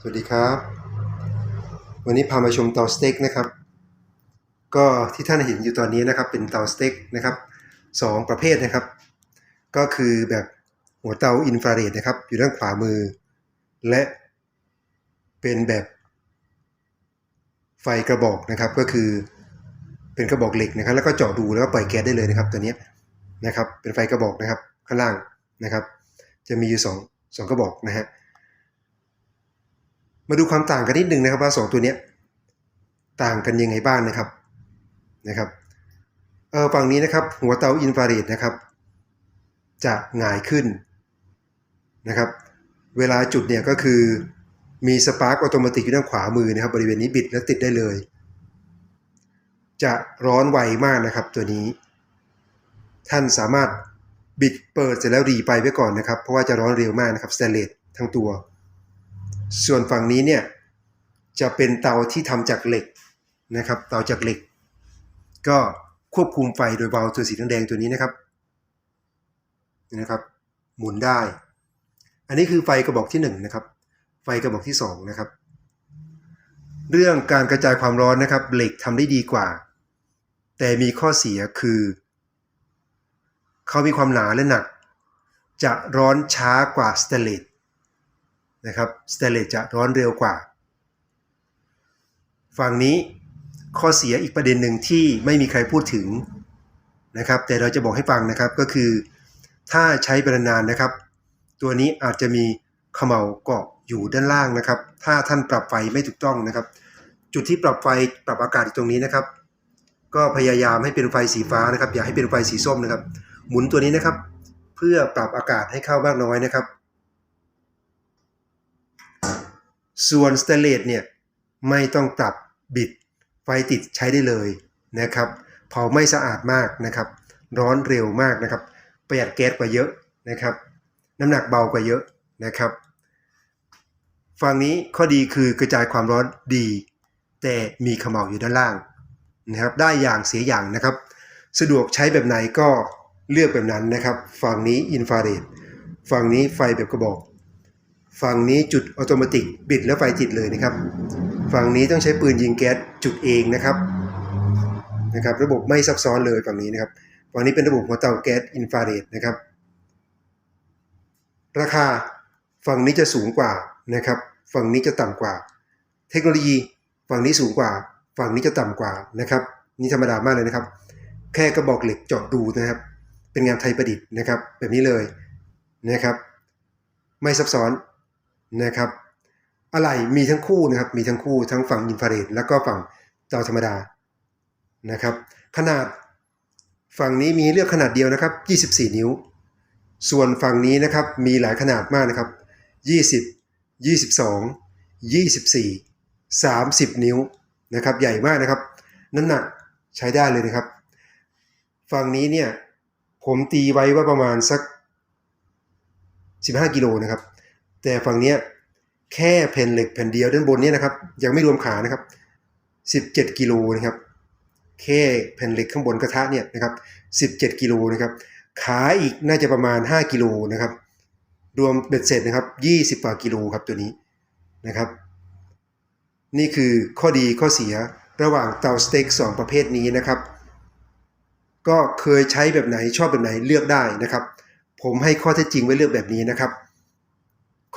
สวัสดีครับ วันนี้พามาชมเตาสเต็กนะครับ ก็ที่ท่านเห็นอยู่ตอนนี้นะครับเป็นเตาสเต็กนะครับสองประเภทนะครับ ก็คือแบบหัวเตาอินฟราเรดนะครับ อยู่ด้านขวามือ และเป็นแบบไฟกระบอกนะครับก็คือเป็นกระบอกเหล็กนะครับ แล้วก็เจาะดูแล้วก็ปล่อยแก๊สได้เลยนะครับ ตัวนี้นะครับเป็นไฟกระบอกนะครับข้างล่างนะครับ จะมีอยู่สองสองกระบอกนะฮะ มาดูความต่างกันนิดหนึ่งนะครับว่าสองตัวนี้ต่างกันยังไงบ้างนะครับนะครับเออฝั่งนี้นะครับ หัวเตาอินฟราเรดนะครับ จะหงายขึ้นนะครับ เวลาจุดเนี่ยก็คือมีสปาร์กอัตโนมัติอยู่ด้านขวามือนะครับ บริเวณนี้บิดแล้วติดได้เลย จะร้อนไวมากนะครับ ตัวนี้ ท่านสามารถบิดเปิดเสร็จแล้วรีไปไว้ก่อนนะครับ เพราะว่าจะร้อนเร็วมากนะครับสแตนเลสทั้งตัว ส่วนฝั่งนี้เนี่ยจะเป็นเตาที่ทำจากเหล็กนะครับ เตาจากเหล็ก ก็ควบคุมไฟโดยเบาตัวสีแดงตัวนี้นะครับนะครับ หมุนได้ อันนี้คือไฟกระบอกที่1นงนะครับ ไฟกระบอกที่2นะครับ เรื่องการกระจายความร้อนนะครับ เหล็กทำได้ดีกว่า แต่มีข้อเสียคือเขามีความหนาและหนัก จะร้อนช้ากว่าสเตนเลส นะครับสเตนเลสจะร้อนเร็วกว่า ฝั่งนี้ข้อเสียอีกประเด็นหนึ่งที่ไม่มีใครพูดถึงนะครับแต่เราจะบอกให้ฟังนะครับก็คือ ถ้าใช้ไปนานๆนะครับ ตัวนี้อาจจะมีเขม่าเกาะอยู่ด้านล่างนะครับ ถ้าท่านปรับไฟไม่ถูกต้องนะครับ จุดที่ปรับไฟปรับอากาศอยู่ตรงนี้นะครับ ก็พยายามให้เป็นไฟสีฟ้านะครับ อย่าให้เป็นไฟสีส้มนะครับ หมุนตัวนี้นะครับ เพื่อปรับอากาศให้เข้ามากน้อยนะครับ ส่วนสเตเลสเนี่ยไม่ต้องปรับบิดไฟติดใช้ได้เลยนะครับเผาไม่สะอาดมากนะครับ ร้อนเร็วมากนะครับ ประหยัดแก๊สกว่าเยอะนะครับ น้ำหนักเบากว่าเยอะนะครับฝั่งนี้ข้อดีคือกระจายความร้อนดี แต่มีเขม่าอยู่ด้านล่างนะครับ ได้อย่างเสียอย่างนะครับ สะดวกใช้แบบไหนก็เลือกแบบนั้นนะครับ ฝั่งนี้อินฟราเรดฝั่งนี้ไฟแบบกระบอก ฝั่งนี้จุดอัตโนมัติบิดแล้วไฟติดเลยนะครับ ฝั่งนี้ต้องใช้ปืนยิงแก๊สจุดเองนะครับนะครับ ระบบไม่ซับซ้อนเลยฝั่งนี้นะครับฝั่งนี้เป็นระบบหัวเตาแก๊สอินฟราเรดนะครับ ราคาฝั่งนี้จะสูงกว่านะครับ ฝั่งนี้จะต่ำกว่า เทคโนโลยีฝั่งนี้สูงกว่า ฝั่งนี้จะต่ำกว่านะครับ นี่ธรรมดามากเลยนะครับ แค่กระบอกเหล็กเจาะดูนะครับ เป็นงานไทยประดิษฐ์นะครับ แบบนี้เลยนะครับ ไม่ซับซ้อน นะครับอะไรมีทั้งคู่นะครับมีทั้งคู่ทั้งฝั่งอินฟราเรดแล้วก็ฝั่งเตาธรรมดานะครับ ขนาดฝั่งนี้มีเลือกขนาดเดียวนะครับ 24 นิ้ว ส่วนฝั่งนี้นะครับมีหลายขนาดมากนะครับ 20 22 24 30 นิ้วนะครับ ใหญ่มากนะครับ น้ำหนักใช้ได้เลยนะครับ ฝั่งนี้เนี่ยผมตีไว้ว่าประมาณสัก 15 กิโลนะครับ แต่ฝั่งเนี้ยแค่แผ่นเหล็กแผ่นเดียวด้านบนนี้นะครับ ยังไม่รวมขานะครับ 17กิโลนะครับ แค่แผ่นเหล็กข้างบนกระทะเนี่ยนะครับ17กิโลนะครับ ขาอีกน่าจะประมาณ 5กิโลนะครับ รวมเบ็ดเสร็จนะครับ20กว่ากิโลครับตัวนี้นะครับ นี่คือข้อดีข้อเสียระหว่างเตาสเต็ก2ประเภทนี้นะครับ ก็เคยใช้แบบไหนชอบแบบไหนเลือกได้นะครับ ผมให้ข้อเท็จจริงไว้เลือกแบบนี้นะครับ